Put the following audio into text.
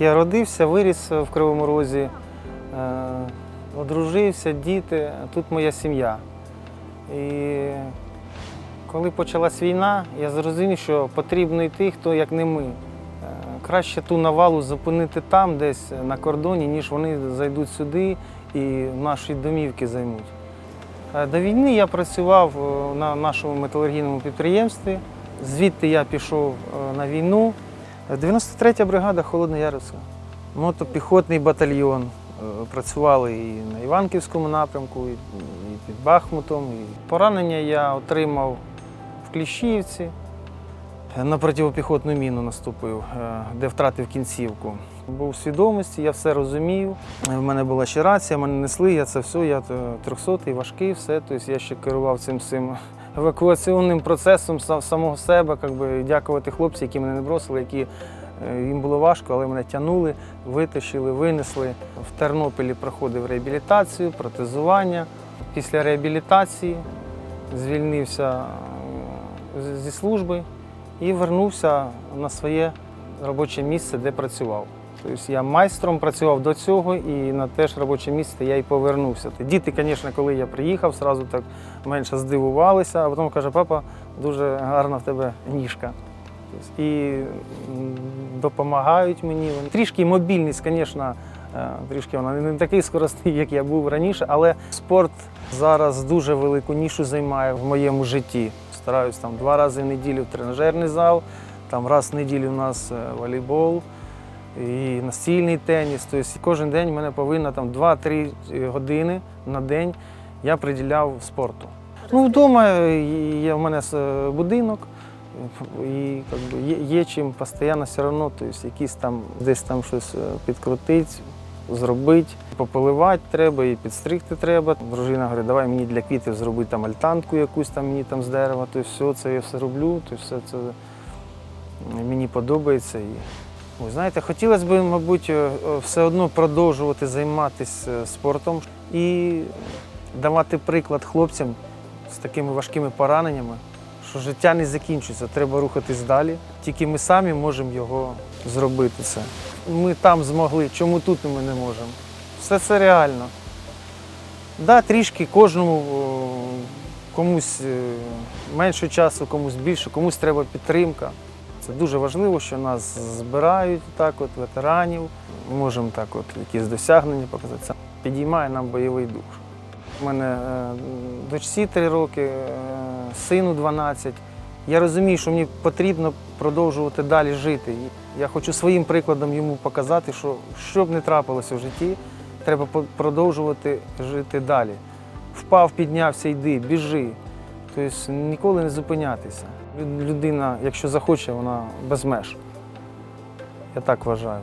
Я родився, виріс в Кривому Розі, е, одружився, діти, тут моя сім'я. І коли почалась війна, я зрозумів, що потрібно йти, хто як не ми. Е, Краще ту навалу зупинити там, десь на кордоні, ніж вони зайдуть сюди і наші домівки займуть. Е, До війни я працював на нашому металургійному підприємстві. Звідти я пішов на війну. 93-я бригада Холодноярівська. Мотопіхотний батальйон. Е, Працювали і на Іванківському напрямку, і під Бахмутом. Поранення я отримав в Кліщіївці. Е, На протипіхотну міну наступив, е, де втратив кінцівку. Був у свідомості, я все розумів. В мене була ще рація, мене несли, я це все, я 300 важкий, все. Тобто я ще керував цим всім евакуаційним процесом са- самого себе. Как би, дякувати хлопцям, які мене не бросили, які е, їм було важко, але мене тягнули, витащили, винесли. В Тернополі проходив реабілітацію, протезування. Після реабілітації звільнився е, зі служби і вернувся на своє робоче місце, де працював. Тобто я майстром працював до цього і на те ж робоче місце я і повернувся. Діти, звісно, коли я приїхав, одразу так менше здивувалися, а потім каже, папа, дуже гарна в тебе ніжка. Тобто, і допомагають мені. Трішки мобільність, звісно, е, трішки вона не такий скоростний, як я був раніше, але спорт зараз дуже велику нішу займає в моєму житті. Стараюсь там два рази в неділю в тренажерний зал, там раз в неділю у нас е, волейбол і настільний теніс. Тобто кожен день в мене повинно там 2-3 години на день я приділяв спорту. Ну, вдома е, є в мене е, будинок, і как би, є, є чим постійно все одно, тобто якісь там десь там щось е, підкрутити, зробити, пополивати треба і підстригти треба. Дружина говорить, давай мені для квітів зробити там альтанку якусь там мені там з дерева, то все це я все роблю, то все це мені подобається. Знаєте, хотілося б, мабуть, е, е, все одно продовжувати займатися е, спортом і давати приклад хлопцям з такими важкими пораненнями, що життя не закінчується, треба рухатись далі. Тільки ми самі можемо його зробити це. Ми там змогли, чому тут ми не можемо? Все це реально. Да, трішки кожному комусь менше часу, комусь більше, комусь треба підтримка. Це дуже важливо, що нас збирають так, от ветеранів. Можемо так, от якісь досягнення показати. Це підіймає нам бойовий дух. У мене е, дочці 3 роки, е, сину 12. Я розумію, що мені потрібно продовжувати далі жити. Я хочу своїм прикладом йому показати, що що б не трапилося в житті, треба продовжувати жити далі. Впав, піднявся, йди, біжи. Тобто ніколи не зупинятися. Людина, якщо захоче, вона без меж. Я так вважаю.